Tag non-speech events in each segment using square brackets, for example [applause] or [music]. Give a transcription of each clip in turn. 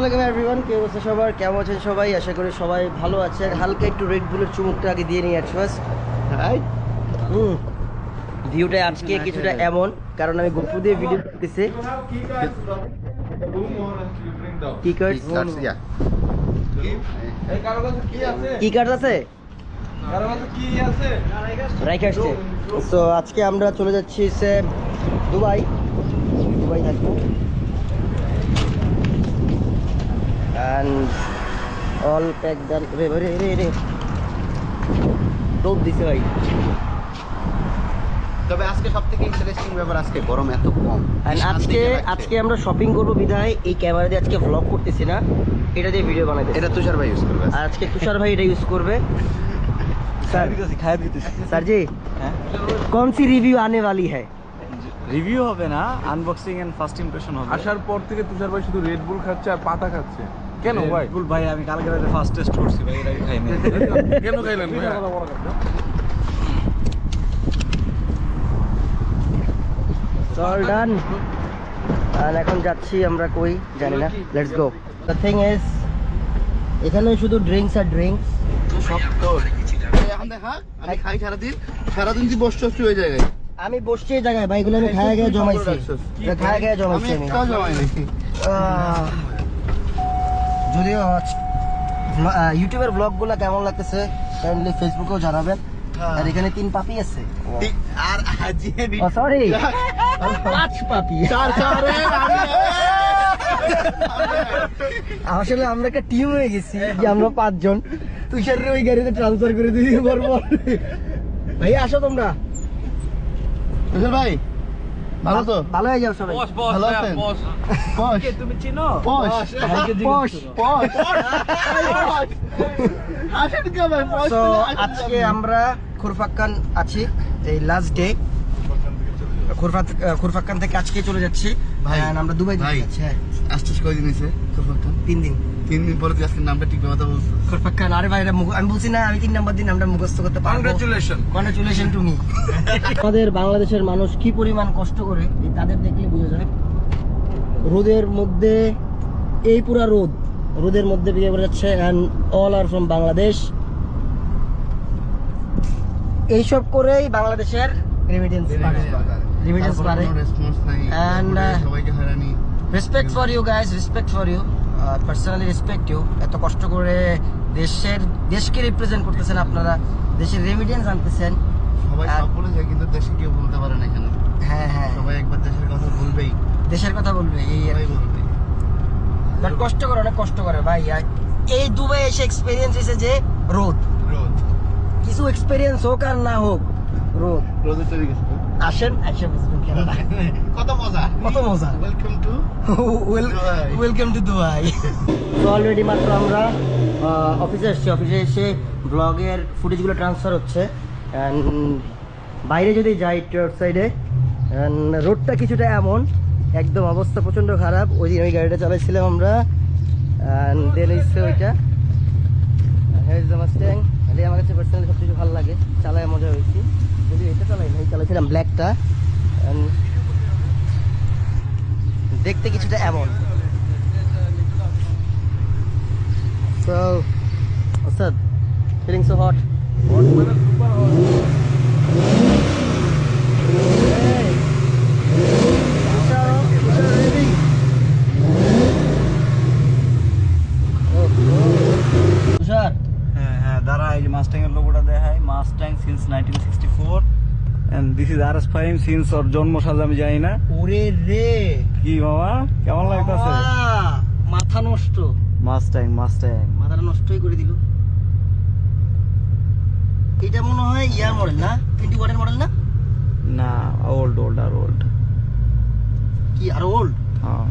আলাইকুম এভরিওয়ান কে অবস্থা সবার? কেমন আছেন সবাই? আশা করি সবাই ভালো আছে হালকা একটু রেড বুলের চুমুকটা আগে দিয়ে আসছি ফার্স্ট হুম। ভিউটা আজকে কিছুটা এমন কারণ আমি গোপু দিয়ে ভিডিও করতেছি। কি কি কার্ড আছে? রাইখে আসছে। তো আজকে আমরা চলে যাচ্ছি সে দুবাই দুবাই থাকব। অ্যান্ড অল প্যাক ডান রে রে রে রে ডোপ দিছে ভাই তবে আজকে সব থেকে ইন্টারেস্টিং ব্যাপার আজকে গরম এত কম And আজকে আজকে আমরা শপিং করবো বিধায় এই ক্যামেরা দিয়ে আজকে ভ্লগ করতেছি না এটা দিয়ে ভিডিও বানাইতে এটা তুষার ভাই ইউজ করবে আর আজকে তুষার ভাই এটা ইউজ করবে सर सर जी कौन सी रिव्यू आने वाली है রিভিউ হবে না আনবক্সিং এন্ড ফার্স্ট ইমপ্রেশন হবে আসার পর থেকে তুষার ভাই শুধু রেড বুল খাচ্ছে আর পাতা খাচ্ছে কেন ভাই? বুল ভাই আমি কালকে রাতে ফার্স্ট টেস্ট করছি ভাই এটা খাইনি। [laughs] কেন খাইলেন ভাই? অল ডান আর এখন যাচ্ছি আমরা কই জানি না। Let's go the thing is এখানে শুধু ড্রিঙ্কস আর ড্রিঙ্কস সব তোর এখন দেখা আমি খাই সারাদিন। সারাদিন তুই বসছ হয়ে যায় আমি বসছি এই জায়গায় ভাইগুলো আমি খায়া গিয়ে জমাইছি। খায়া গিয়ে জমাইছি আমি জমাই যদিও ইউটিউবের ব্লগগুলো কেমন লাগতেছে কাইন্ডলি ফেসবুকেও জানাবেন। আর এখানে তিন পাপি আছে। আর সরি পাঁচ পাপি। চার চার এ, আমি- আসলে আমরা একটা টিম হয়ে গেছি যে আমরা পাঁচজন। তুষারের ওই গাড়িতে ট্রান্সফার করে দিই পর ভাই আসো তোমরা। তুষার ভাই ভালো তো? ভালো হয়ে যাও সবাই। ভালো আছেন? পশ তুমি চিনো? পশ পশ। পশ আসেন তো আজকে আমরা খুরফাক্কান আছি এই লাস্ট ডে খুরফাক্কান থেকে আজকে চলে যাচ্ছি। ভাই, আমরা দুবাই। যাচ্ছি হ্যাঁ। আসছিস কয়দিন হয়েছে খুরফাক্কান তিন দিন। তিন দিন পরে তুই আজকে নামটা ঠিক কথা বলছিস। খুরফাক্কান আরে ভাই আমি বলছি না আমি তিন নাম্বার দিন আমরা মুখস্থ করতে পারব। কংগ্রাচুলেশন কংগ্রাচুলেশন টু মি আমাদের বাংলাদেশের মানুষ কি পরিমাণ কষ্ট করে তাদের দেখলে বোঝা যায়। রোদের মধ্যে এই পুরা রোদ রোদের মধ্যে বিয়ে করে যাচ্ছে অ্যান্ড অল আর ফ্রম বাংলাদেশ। এইসব করেই বাংলাদেশের রেমিটেন্স রেমিটেন্স বাড়ে। হয়রানি। Respect for you guys respect for you personally respect you এত কষ্ট করে দেশের দেশকে রিপ্রেজেন্ট করতেছেন আপনারা দেশের রেমিটেন্স আনতেছেন। সবাই আর- সব বলে যায় কিন্তু দেশে কেউ বলতে পারে না এখানে। হ্যাঁ হ্যাঁ। সবাই একবার দেশের কথা বলবেই। দেশের কথা বলবে এই আর বলবে। But কষ্ট করে অনেক কষ্ট করে। ভাই এই দুবাই এসে এক্সপিরিয়েন্স হয়েছে যে রোদ। রোদ। কিছু এক্সপিরিয়েন্স হোক আর না হোক রোদ। রোদে চলে গেছে আসেন এসে বুঝবেন। [laughs] কত মজা? কত মজা? Welcome to. Welcome to Dubai তো অলরেডি মাত্র আমরা অফিসে এসেছি। অফিসে এসে ব্লগের ফুটেজগুলো ট্রান্সফার হচ্ছে। বাইরে যদি যাই একটু আউটসাইডে রোডটা কিছুটা এমন একদম অবস্থা প্রচণ্ড খারাপ। ওই দিন ওই গাড়িটা চালাইছিলাম আমরা। দেন এসছে ওইটা। হেয়ার দ্য মাস্ট্যাং খালি আমার কাছে পার্সোনালি সব কিছু ভালো লাগে। চালায় মজা হয়েছি। যদি এটা চালাই নাই চালাইছিলাম ব্ল্যাকটা দেখতে কিছুটা এমন So, what's up? Feeling so hot? Hey. RS five since ওর জন্ম সাল আমি জানি না। ওরে রে। কি মামা কেমন লাগতেছে? মাথা নষ্ট। মাস্টাং মাস্টাং মাথাটা নষ্টই করে দিল। এটা মনে হয় ইয়ার মডেল না? টোয়েন্টি ওয়ানের মডেল না? না ওল্ড ওল্ড আর ওল্ড কি আর ওল্ড হ্যাঁ।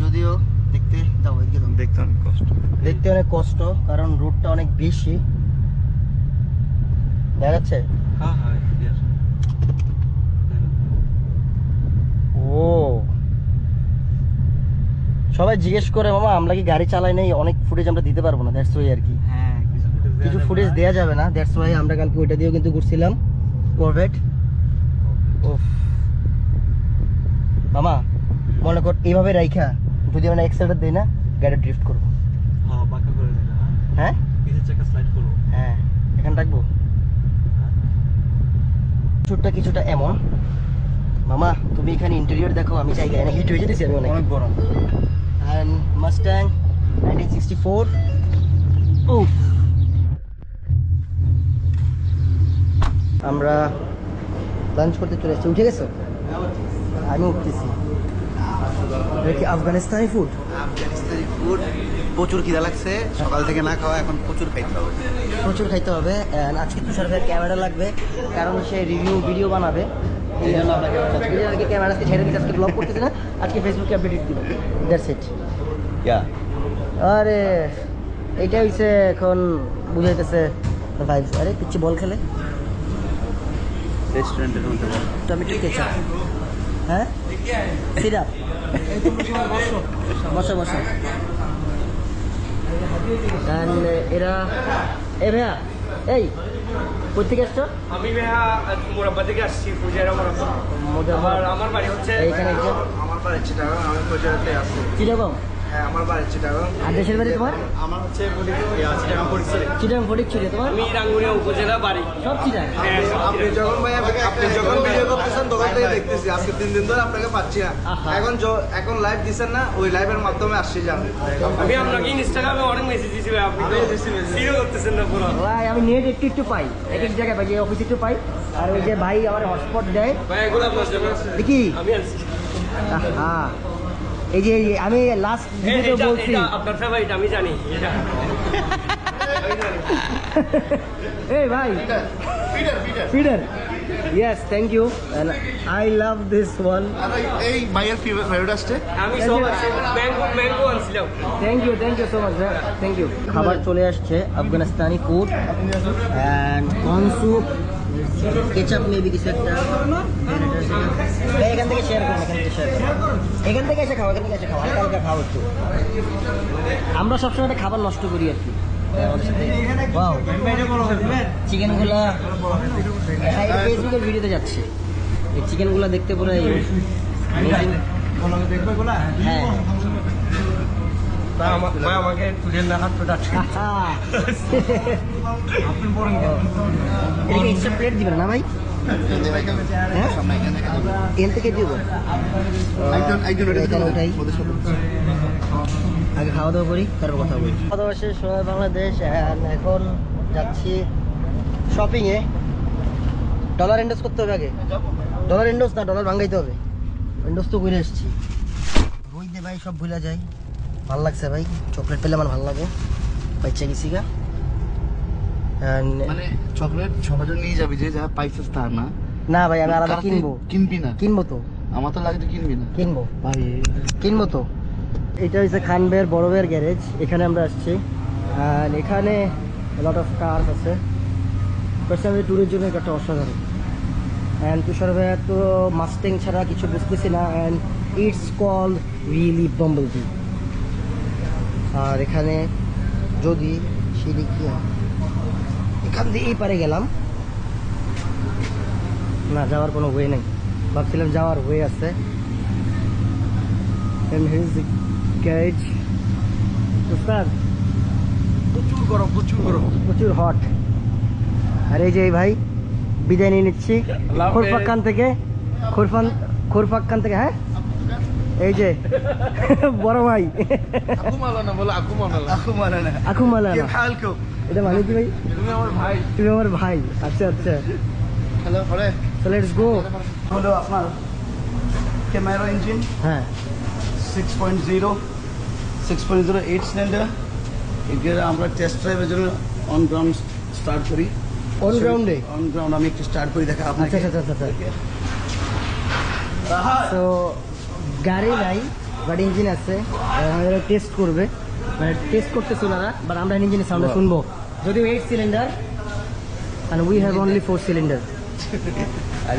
যদিও দেখতে দাও। দেখতে অনেক কষ্ট। দেখতে অনেক কষ্ট কারণ রোডটা অনেক বেশি। দেখা যাচ্ছে হ্যাঁ হ্যাঁ ও। সবাই জিজ্ঞেস করে মামা আমরা কি গাড়ি চালাই নাই? অনেক ফুটেজ আমরা দিতে পারব না দ্যাটস ওয়াই আর কি। হ্যাঁ কিছু ফুটেজ দেওয়া যাবে না। দ্যাটস ওয়াই আমরা কালকে ওইটা দিয়েও কিন্তু ঘুরছিলাম করভেট ওফ মামা মনে কর এইভাবে রাইখা যদি আমরা এক্সেলটা দিই না গাড়ি ড্রিফট করব। হ্যাঁ বাঁকা করে দিলে হ্যাঁ? হ্যাঁ? পিছের চাকা স্লাইড করব। হ্যাঁ এখানে রাখব? কিছুটা কিছুটা এমন। মামা তুমি এখানে ইন্টেরিয়র দেখো আমি চাই এখানে হিট হয়ে যেতেছি আমি অনেক অনেক গরম। And Mustang 1964. Oof. আমরা লাঞ্চ করতে চলে এসেছি। উঠে গেছো। আমি উঠতেছি। এটা কি আফগানিস্তানি ফুড আফগানিস্তানি ফুড প্রচুর খিদা লাগছে। সকাল থেকে না খাওয়া এখন প্রচুর খাইতে হবে। প্রচুর খাইতে হবে। আজকে তুষার ভাইয়ের ক্যামেরা লাগবে কারণ সে রিভিউ ভিডিও বানাবে। এই জন্য আমরা ক্যামেরা আজকে ছেড়ে দিচ্ছে আজকে ব্লগ করতেছে না আজকে ফেসবুকে আপডেট দিব। দ্যাটস ইট আরে হইছে এখন বুঝাইতেছে ভাইবস আরে পিচ্ছি বল খেলে। রেস্টুরেন্টের মধ্যে টমেটো কেচাপ। হ্যাঁ? সিরাপ। বসো বসো। তাহলে এরা এ ভাইয়া এই কোথেকে আসছো? আমি ভাইয়া মোরাব্বা থেকে আসছি ফুজারা মোরাব্বা। আমার বাড়ি হচ্ছে এইখানে আমার বাড়ি চিটাগাং আমি চিটাগং হ্যাঁ আমার বাড়ি চিটাগাং। আর দেশের বাড়ি তোমার? আমার হচ্ছে চিটাগাং পরিচয় চিটাগং ফটিক তোমার? আমি রাঙ্গুনিয়া উপজেলা বাড়ি। সব চিটাং হ্যাঁ আপনি যখন ভাই আপনি যখন ভিডিও করতেছেন তখন থেকে দেখতেছি। আজকে তিন দিন ধরে আপনাকে পাচ্ছি না। এখন এখন লাইভ না ওই লাইভের মাধ্যমে আসছি জানি। আমি আপনাকে ইনস্টাগ্রামে অনেক মেসেজ দিয়েছি ভাই আপনি তো করতেছেন না পুরো। ভাই আমি নেট একটু একটু পাই। এক এক জায়গায় পাই যে একটু পাই। আর ওই যে ভাই আমার হটস্পট দেয়। ভাই এগুলো দেখি। আমি হ্যাঁ এই যে আমি লাস্ট ভিডিওতে বলছি। এটা আপনার ফেভারিট আমি জানি [laughs] এই ভাই। Feeder yes thank you I love this one এই- এই ফেভারিট আসছে আমি ম্যাঙ্গো ম্যাঙ্গো আনছিলাম। Thank you thank you so much thank you খাবার চলে আসছে Afghanistani food and corn soup ketchup maybe কিছু একটা এখান থেকে শেয়ার করুন এখান থেকে শেয়ার এখান থেকে এসে খাও এখান থেকে এসে খাও হালকা হালকা খাও একটু। আমরা সবসময় একটা খাবার নষ্ট করি আর কি। চিকেনগুলা ফেসবুকের ভিডিওতে যাচ্ছে। এই চিকেনগুলা দেখতে পুরো হ্যাঁ। আমাকে তুলে না হাত প্রোডাকশন এটা কি এক্সট্রা প্লেট দিবেন না ভাই? হ্যাঁ? এখান থেকে দিব। আগে খাওয়া দাওয়া করি তারপর কথা বলি। খাওয়া দাওয়া শেষ হয় বাংলাদেশ এখন যাচ্ছি শপিংয়ে ডলার ইন্ডোজ করতে হবে আগে। ডলার ইন্ডোজ না ডলার ভাঙাইতে হবে। ইন্ডোজ তো করে এসেছি। দে ভাই সব ভুলা যায়। ভালো লাগছে ভাই চকলেট পেলে আমার ভালো লাগে বাচ্চা গেছি গা মানে চকলেট সবার জন্য নিয়ে যাবি যে যা পাইছিস তা না। না ভাই আমি আলাদা কিনবো। কিনবি না? কিনবো তো। আমার তো লাগে কিনবি না। কিনবো। ভাই। কিনবো তো। এটা হচ্ছে খানবের বড়বের গ্যারেজ এখানে আমরা আসছি। আর এখানে লট অফ আছে। পার্সোনালি ট্যুরের জন্য একটা অসাধারণ। অ্যান্ড তুষার ভাইয়া তো মাস্টিং ছাড়া কিছু বুঝতেছি না। And it's call really Bumblebee আর এখানে যদি সিঁড়ি কি? এখান দিয়ে এই পারে গেলাম। না যাওয়ার কোনো ওয়ে নেই। ভাবছিলাম যাওয়ার ওয়ে আছে। Garage উস্তাদ প্রচুর গরম প্রচুর গরম। প্রচুর হট আর এই যে ভাই বিদায় নিয়ে নিচ্ছি। থেকে খোরফান থেকে হ্যাঁ? এই যে বড় ভাই। আকু মালানা বলো আকু মালানা আকু মানে না আখু মালা কে হাল কেউ এটা মানে কি ভাই? তুমি আমার ভাই। তুমি আমার ভাই। আচ্ছা আচ্ছা। হ্যালো হরে তো লেটস গো হলো আপনার ক্যামেরা ইঞ্জিন। হ্যাঁ। Six point zero six point zero eight cylinder এগুলো আমরা টেস্ট ড্রাইভের জন্য অন গ্রাউন্ড স্টার্ট করি। Ground এ? অন গ্রাউন্ড আমি একটু স্টার্ট করি দেখা আচ্ছা আপনাকে। আচ্ছা আচ্ছা তো গাড়ি নাই বাট ইঞ্জিন আছে। আমাদের টেস্ট করবে। মানে টেস্ট করতেছে ওনারা বাট আমরা ইঞ্জিনের সাউন্ড শুনব। যদিও eight cylinder and we have only four cylinder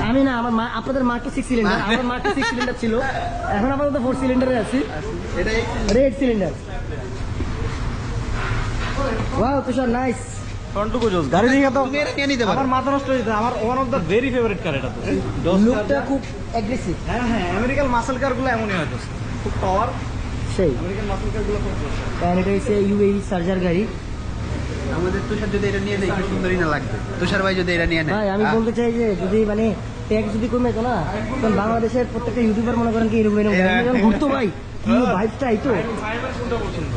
আমি না আমার মা আপনাদের মাকে সিক্স সিলিন্ডার আমার মাকে সিক্স সিলিন্ডার ছিল। এখন আপাতত ফোর সিলিন্ডারে আছি। এটা eight cylinder wow Tushar nice ফ্রন্টটুকু জোস গাড়ি দেখে তো তুমি নিয়ে নিতে পারো। আমার মাথা নষ্ট হয়ে আমার one of the very favourite car এটা তো। লুকটা খুব অ্যাগ্রেসিভ হ্যাঁ হ্যাঁ আমেরিকান মাসেল কারগুলো এমনই হয় দোস্ত। খুব পাওয়ার সেই। আমেরিকান মাসেল কারগুলো খুব জোস। কারণ এটা হচ্ছে ইউএই সার্জার গাড়ি। আমাদের তুষার যদি এটা নিয়ে দেয় একটু সুন্দরই না লাগবে। তুষার ভাই যদি এটা নিয়ে নেয়। ভাই আমি বলতে চাই যে যদি মানে ট্যাক্স যদি কমে তো না তখন বাংলাদেশের প্রত্যেকটা ইউটিউবার মনে করেন কি এরকম ঘুরতো ভাই। কি তো।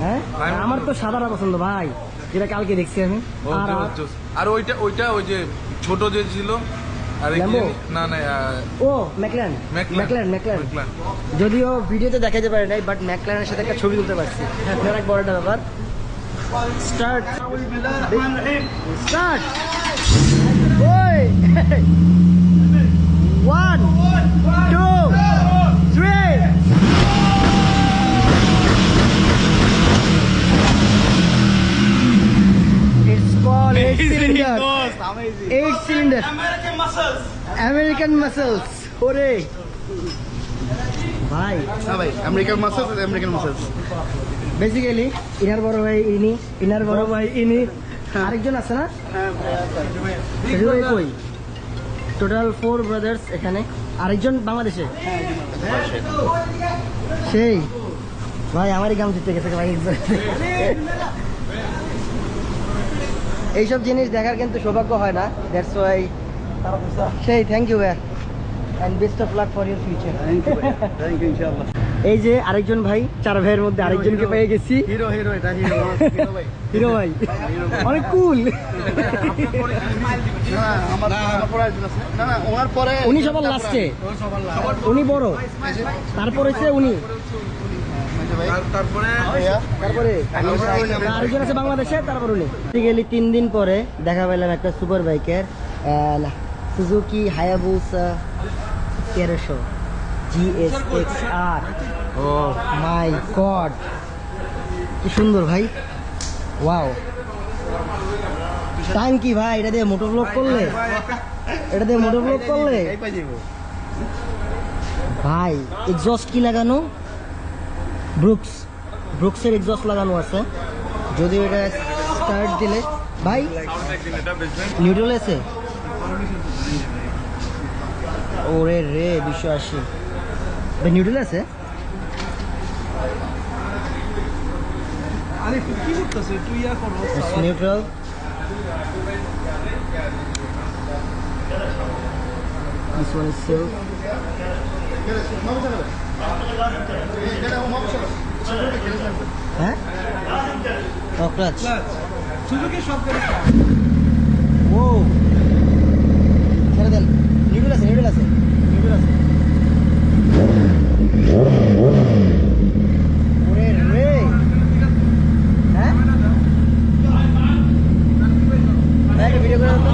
হ্যাঁ? আমার তো সাদাটা পছন্দ ভাই। যেটা কালকে দেখছি আমি। আর ওইটা ওইটা ওই যে ছোট যে ছিল যদিও ভিডিওতে দেখাতে পারে নাই বাট ম্যাকল্যানের সাথে একটা ছবি তুলতে পারছি। এক বড় একটা ব্যাপার। Start start one two cylinder. Eight cylinder. American muscles. ওরে ভাই হ্যাঁ ভাই American muscles American muscles basically inner বড় ভাই ইনি ইনার বড় ভাই ইনি আরেকজন আছে না? কই টোটাল ফোর ব্রাদার্স এখানে। আরেকজন বাংলাদেশে? সেই। ভাই আমারই গাম জিতে গেছে ভাই। এইসব জিনিস দেখার কিন্তু সৌভাগ্য হয় না। দ্যাটস ওয়াই সেই থ্যাংক ইউ ভাই and best of luck for your future thank you thank you ইনশাআল্লাহ। এই যে আরেকজন ভাই চার ভাইয়ের মধ্যে আরেকজনকে পেয়ে গেছি। হিরো হিরো এটা হিরো ভাই। [laughs] হিরো ভাই। অনেক কুল উনি সবার লাস্টে উনি বড়। তারপর হচ্ছে উনি। তার- তারপরে আরেকজন আছে বাংলাদেশে তারপর উনি। গেলি তিন দিন পরে দেখা পেলাম একটা সুপার বাইকের সুজুকি হায়াবুসা তেরোশো GS X R O. My god কি সুন্দর ভাই। ওয়াও টাইম কি ভাই এটা দিয়ে মোটর ব্লক করলে? এটা দিয়ে মোটর ব্লক করলে ভাই এক্সস্ট কি লাগানো? ব্রুকস ব্রুকসের এক্সস্ট লাগানো আছে। যদিও এটা স্টার্ট দিলে ভাই নিউট্রাল আছে ওরে রে দুশো আশি ভাই নিউট্রাল আছে neutral This one is silk. হ্যাঁ? ও ক্লাচ সুজুকি সব ও। ছেড়ে দেন। আছে নিউডল আছে নিউডল আছে। হ্যাঁ? ভাই, ভিডিও করে তো।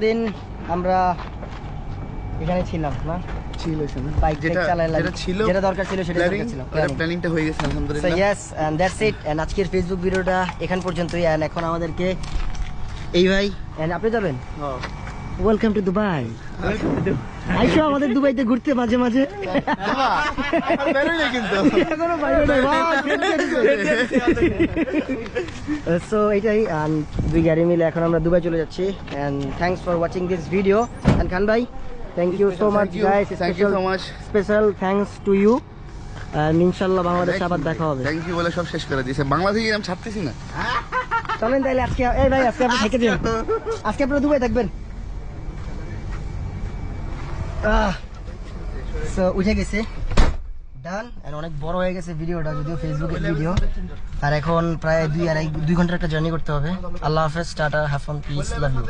সারাদিন আমরা এখানে ছিলাম না? ছিল বাইক যেটা চালাইলাম। যেটা ছিল যেটা দরকার ছিল সেটা প্ল্যানিং দরকার ছিল। প্ল্যানিংটা হয়ে গেছে so yes and that's it and আজকের ফেসবুক ভিডিওটা এখান পর্যন্তই। এন্ড এখন আমাদেরকে এই ভাই এন্ড আপনি যাবেন? হ্যাঁ। ওয়েলকাম টু দুবাই আইসো আমাদের দুবাইতে ঘুরতে মাঝে মাঝে। সো এটাই দুই গাড়ি মিলে এখন আমরা দুবাই চলে যাচ্ছি। And thanks for watching this video and Khan ভাই thank you so much guys Thank you so much. Special thanks to you and ইনশাআল্লাহ বাংলাদেশে আবার দেখা হবে। থ্যাংক ইউ বলে সব শেষ করে দিয়েছে। বাংলা থেকে আমি ছাড়তেছি না। চলেন তাহলে আজকে এই ভাই আজকে আপনি থেকে দিন। আজকে আপনারা দুবাই থাকবেন। সো উঠে গেছে। ডান আর অনেক বড় হয়ে গেছে ভিডিওটা, যদিও ফেসবুকের ভিডিও আর এখন প্রায় দুই আড়াই দুই ঘণ্টার একটা জার্নি করতে হবে। আল্লাহ হাফেজ, tata have fun peace love you